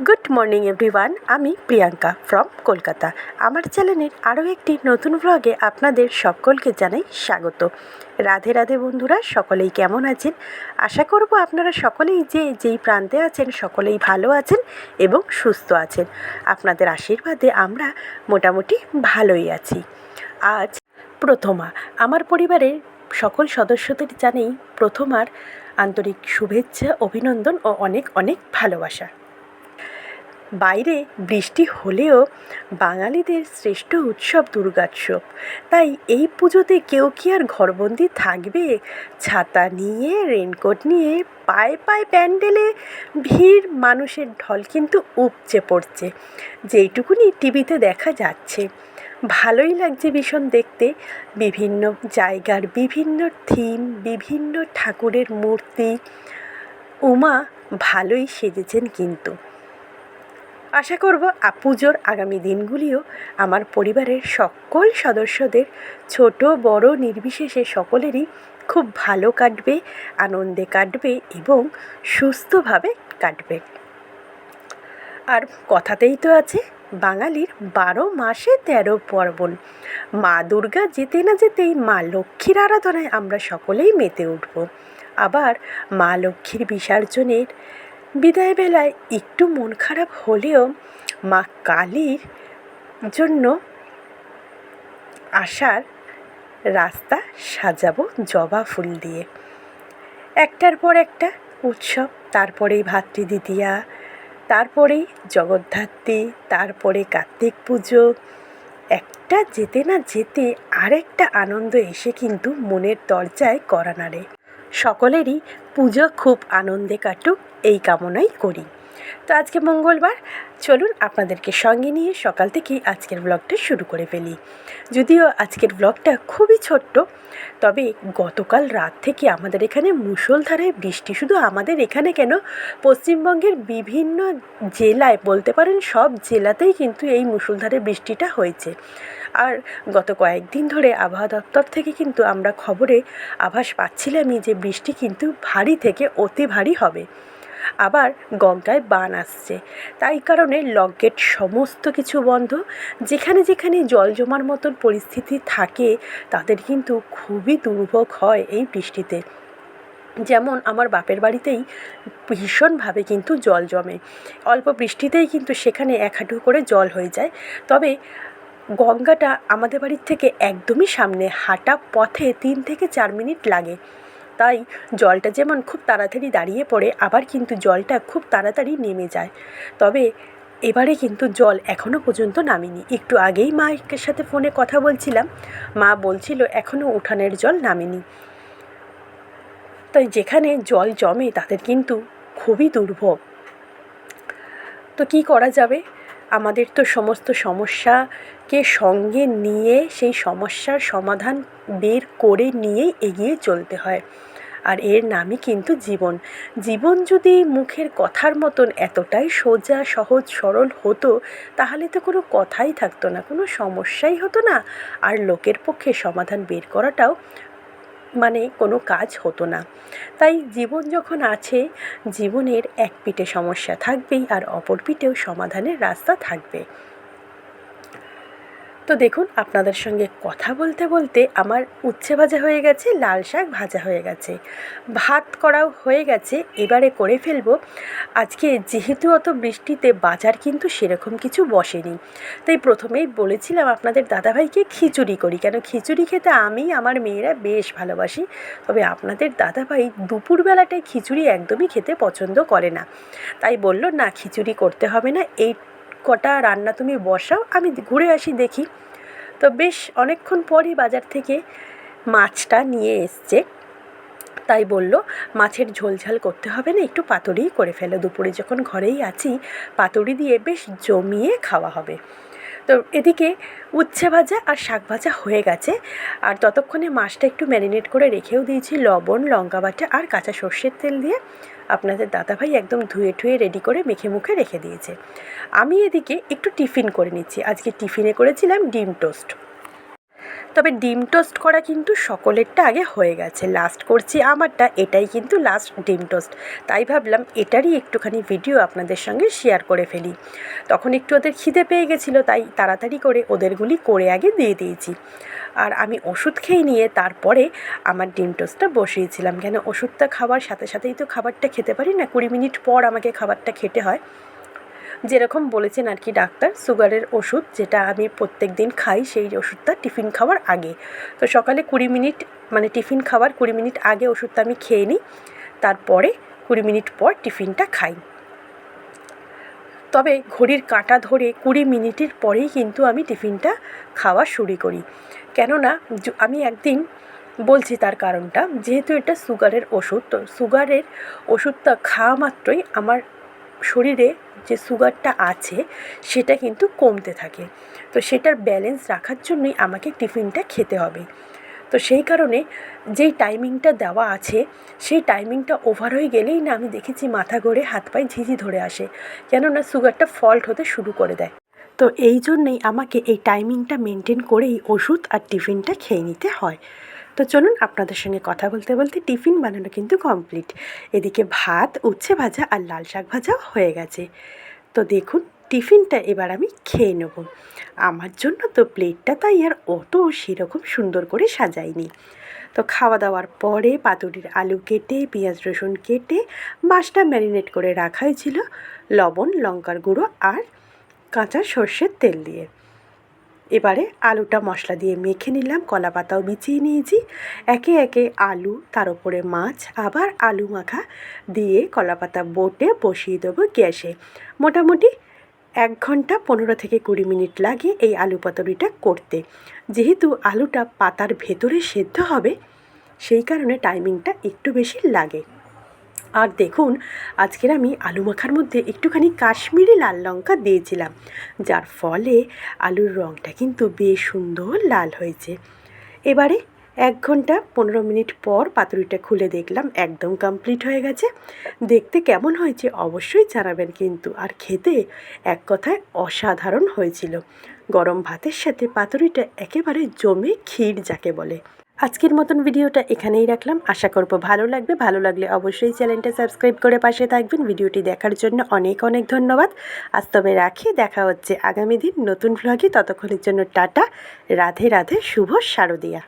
Good morning everyone আমি Priyanka from Kolkata. আমার চ্যানেলের আরও একটি নতুন ব্লগে আপনাদের সকলকে জানাই স্বাগত। রাধে রাধে বন্ধুরা, সকলেই কেমন আছেন? আশা করব আপনারা সকলেই যে যেই প্রান্তে আছেন, সকলেই ভালো আছেন এবং সুস্থ আছেন। আপনাদের আশীর্বাদে আমরা মোটামুটি ভালোই আছি। আজ প্রথমা। আমার পরিবারের সকল সদস্যদের জানেই প্রথমার আন্তরিক শুভেচ্ছা, অভিনন্দন ও অনেক অনেক ভালোবাসা। বাইরে বৃষ্টি হলেও বাঙালিদের শ্রেষ্ঠ উৎসব দুর্গোৎসব। তাই এই পুজোতে কেউ কি আর ঘরবন্দি থাকবে? ছাতা নিয়ে, রেনকোট নিয়ে, পায়ে পায়ে প্যান্ডেলে ভিড়, মানুষের ঢল কিন্তু উপচে পড়ছে। যেইটুকুনি টিভিতে দেখা যাচ্ছে। ভালোই লাগছে ভীষণ দেখতে। বিভিন্ন জায়গার বিভিন্ন থিম, বিভিন্ন ঠাকুরের মূর্তি। উমা, ভালোই সেজেছেন কিন্তু। আশা করব পুজোর আগামী দিনগুলিও আমার পরিবারের সকল সদস্যদের ছোট, বড়, নির্বিশেষে সকলেরই খুব ভালো কাটবে, আনন্দে কাটবে এবং সুস্থভাবে কাটবে। আর কথাতেই তো আছে, বাঙালির বারো মাসে তেরো পার্বণ। মা দুর্গা যেতে না যেতেই মা লক্ষ্মীর আরাধনায় আমরা সকলেই মেতে উঠব। আবার মা লক্ষ্মীর বিসর্জনের বিদায় বেলায় একটু মন খারাপ হলেও মা কালীর জন্য আসার রাস্তা সাজাবো জবা ফুল দিয়ে। একটার পর একটা উৎসব, তারপরেই ভাতৃদ্বিতীয়া, তারপরেই জগদ্ধাত্রী, তারপরে কার্তিক পুজো। একটা যেতে না যেতে আরেকটা আনন্দ এসে কিন্তু মনের দরজায় করা নাড়ে সকলেরই পুজো খুব আনন্দে কাটুক এই কামনাই করি। তো আজকে মঙ্গলবার, চলুন আপনাদেরকে সঙ্গে নিয়ে সকাল থেকেই আজকের ব্লগটা শুরু করে ফেলি। যদিও আজকের ব্লগটা খুবই ছোট্ট, তবে গতকাল রাত থেকে আমাদের এখানে মুষলধারে বৃষ্টি, শুধু আমাদের এখানে কেন? পশ্চিমবঙ্গের বিভিন্ন জেলায় বলতে পারেন সব জেলাতেই কিন্তু এই মুষলধারে বৃষ্টিটা হয়েছে। আর গত কয়েকদিন ধরে আবহাওয়া দপ্তর থেকে কিন্তু আমরা খবরে আভাস পাচ্ছিলামই যে বৃষ্টি কিন্তু ভারী থেকে অতি ভারী হবে। আবার গঙ্গায় বান আসছে। তাই কারণে লকগেট সমস্ত কিছু বন্ধ। যেখানে যেখানে জল জমার মতন পরিস্থিতি থাকে, তাদের কিন্তু খুবই দুর্ভোগ হয় এই বৃষ্টিতে। যেমন আমার বাপের বাড়িতেই ভীষণভাবে কিন্তু জল জমে। অল্প বৃষ্টিতেই কিন্তু সেখানে এক হাঁটু করে জল হয়ে যায়। তবে গঙ্গাটা আমাদের বাড়ির থেকে একদমই সামনে, হাঁটা পথে তিন থেকে চার মিনিট লাগে। তাই জলটা যেমন খুব তাড়াতাড়ি দাঁড়িয়ে পড়ে, আবার কিন্তু জলটা খুব তাড়াতাড়ি নেমে যায়। তবে এবারে কিন্তু জল এখনও পর্যন্ত নামেনি। একটু আগেই মায়ের সাথে ফোনে কথা বলছিলাম। মা বলছিল এখনও উঠানের জল নামেনি। তাই যেখানে জল জমে তাদের কিন্তু খুবই দুর্ভোগ। তো কী করা যাবে? আমাদের তো সমস্ত সমস্যাকে সঙ্গে নিয়ে, সেই সমস্যার সমাধান বের করে নিয়েই এগিয়ে চলতে হয়। আর এর নামই কিন্তু জীবন। জীবন যদি মুখের কথার মতন এতটাই সোজা, সহজ, সরল হতো, তাহলে তো কোনো কথাই থাকতো না, কোনো সমস্যাই হতো না। আর লোকের পক্ষে সমাধান বের করাটাও মানে কোনো কাজ হতো না। তাই জীবন যখন আছে, জীবনের এক পিঠে সমস্যা থাকবেই আর অপর পিঠেও সমাধানের রাস্তা থাকবে। তো দেখুন, আপনাদের সঙ্গে কথা বলতে বলতে আমার উচ্ছে ভাজা হয়ে গেছে, লাল শাক ভাজা হয়ে গেছে। ভাত করাও হয়ে গেছে, এবারে করে ফেলব। আজকে যেহেতু অত বৃষ্টিতে বাজার কিন্তু সেরকম কিছু বসেনি। তাই প্রথমেই বলেছিলাম আপনাদের দাদাভাইকে খিচুড়ি করি। কেন খিচুড়ি খেতে আমি, আমার মেয়েরা বেশ ভালোবাসি। তবে আপনাদের দাদাভাই দুপুরবেলাটায় খিচুড়ি একদমই খেতে পছন্দ করে না। তাই বলল, না, খিচুড়ি করতে হবে না, এই কটা রান্না তুমি বসাও, আমি ঘুরে আসি দেখি। তো বেশ অনেকক্ষণ পরই বাজার থেকে মাছটা নিয়ে এসছে। তাই বলল, মাছের ঝোলঝাল করতে হবে না, একটু পাতুরিই করে ফেলো। দুপুরে যখন ঘরেই আছি, পাতুরি দিয়ে বেশ জমিয়ে খাওয়া হবে। তো এদিকে উচ্ছে ভাজা আর শাক ভাজা হয়ে গেছে। আর ততক্ষণে মাছটা একটু ম্যারিনেট করে রেখেও দিয়েছি লবণ, লঙ্কা বাটা আর কাঁচা সর্ষের তেল দিয়ে। আপনাদের দাদাভাই একদম ধুয়ে ঠুয়ে রেডি করে মেখে মুখে রেখে দিয়েছে। আমি এদিকে একটু টিফিন করে নিচ্ছি। আজকে টিফিনে করেছিলাম ডিম টোস্ট। তবে ডিম টোস্ট করা কিন্তু সকলেরটা আগে হয়ে গেছে। লাস্ট করছি আমারটা, এটাই কিন্তু লাস্ট ডিম টোস্ট। তাই ভাবলাম এটারই একটুখানি ভিডিও আপনাদের সঙ্গে শেয়ার করে ফেলি। তখন একটু ওদের খিদে পেয়ে গেছিল, তাই তাড়াতাড়ি করে ওদেরগুলি করে আগে দিয়ে দিয়েছি। আর আমি ওষুধ খেয়ে নিয়ে তারপরে আমার ডিম টোস্টটা বসিয়েছিলাম। কেন ওষুধটা খাওয়ার সাথে সাথেই তো খাবারটা খেতে পারি না? কুড়ি মিনিট পর আমাকে খাবারটা খেতে হয়। যেরকম বলেছেন আর কি ডাক্তার, সুগারের ওষুধ যেটা আমি প্রত্যেক দিন খাই, সেই ওষুধটা টিফিন খাওয়ার আগে। তো সকালে কুড়ি মিনিট মানে টিফিন খাওয়ার কুড়ি মিনিট আগে ওষুধটা আমি খেয়ে নিই, তারপরে কুড়ি মিনিট পর টিফিনটা খাই। তবে ঘড়ির কাঁটা ধরে কুড়ি মিনিটের পরেই কিন্তু আমি টিফিনটা খাওয়া শুরু করি। কেননা আমি একদিন বলছি তার কারণটা, যেহেতু এটা সুগারের ওষুধ, তো সুগারের ওষুধটা খাওয়া মাত্রই আমার শরীরে যে সুগারটা আছে, সেটা কিন্তু কমতে থাকে। তো সেটার ব্যালেন্স রাখার জন্যই আমাকে টিফিনটা খেতে হবে। তো সেই কারণে যেই টাইমিংটা দেওয়া আছে, সেই টাইমিংটা ওভার হয়ে গেলেই না আমি দেখেছি মাথা ঘোরে হাত পায়ে ঝিঝি ধরে আসে, কেননা সুগারটা ফল্ট হতে শুরু করে দেয়। তো এই জন্যেই আমাকে এই টাইমিংটা মেনটেন করেই ওষুধ আর টিফিনটা খেয়ে নিতে হয়। তো চলুন আপনাদের সঙ্গে কথা বলতে বলতে টিফিন বানানো কিন্তু কমপ্লিট এদিকে ভাত, উচ্ছে ভাজা আর লাল শাক ভাজাও হয়ে গেছে। তো দেখুন, টিফিনটা এবার আমি খেয়ে নেব। আমার জন্য তো প্লেটটা তাই আর অত সেরকম সুন্দর করে সাজাইনি। তো খাওয়া দাওয়ার পরে পাতুরির আলু কেটে, পেঁয়াজ রসুন কেটে, মাছটা ম্যারিনেট করে রাখা হয়েছিল লবণ, লঙ্কার গুঁড়ো আর কাঁচা সর্ষের তেল দিয়ে। এবারে আলুটা মশলা দিয়ে মেখে নিলাম কলা পাতাও বিছিয়ে নিয়েছি। একে একে আলু, তার উপরে মাছ, আবার আলু মাখা দিয়ে কলা পাতা বটে বসিয়ে দেবো গ্যাসে। মোটামুটি এক ঘণ্টা পনেরো থেকে কুড়ি মিনিট লাগে এই আলু পাতুরিটা করতে। যেহেতু আলুটা পাতার ভেতরে সেদ্ধ হবে, সেই কারণে টাইমিংটা একটু বেশি লাগে। আর দেখুন, আজকের আমি আলু মাখার মধ্যে একটুখানি কাশ্মীরি লাল লঙ্কা দিয়েছিলাম, যার ফলে আলুর রঙটা কিন্তু বেশ সুন্দর লাল হয়েছে। এবারে এক ঘণ্টা পনেরো মিনিট পর পাতুরিটা খুলে দেখলাম, একদম কমপ্লিট হয়ে গেছে। দেখতে কেমন হয়েছে অবশ্যই জানাবেন কিন্তু, আর খেতে এক কথায় অসাধারণ হয়েছিল। গরম ভাতের সাথে পাতুরিটা একেবারে জমে ক্ষীর যাকে বলে। আজকের মতন ভিডিওটা এখানেই রাখলাম। আশা করব ভালো লাগবে। ভালো লাগলে অবশ্যই চ্যানেলটা সাবস্ক্রাইব করে পাশে থাকবেন। ভিডিওটি দেখার জন্য অনেক অনেক ধন্যবাদ। আজ তবে রাখি। দেখা হচ্ছে আগামী দিন নতুন ভ্লগে ততক্ষণের জন্য টাটা। রাধে রাধে। শুভ শারদিয়া।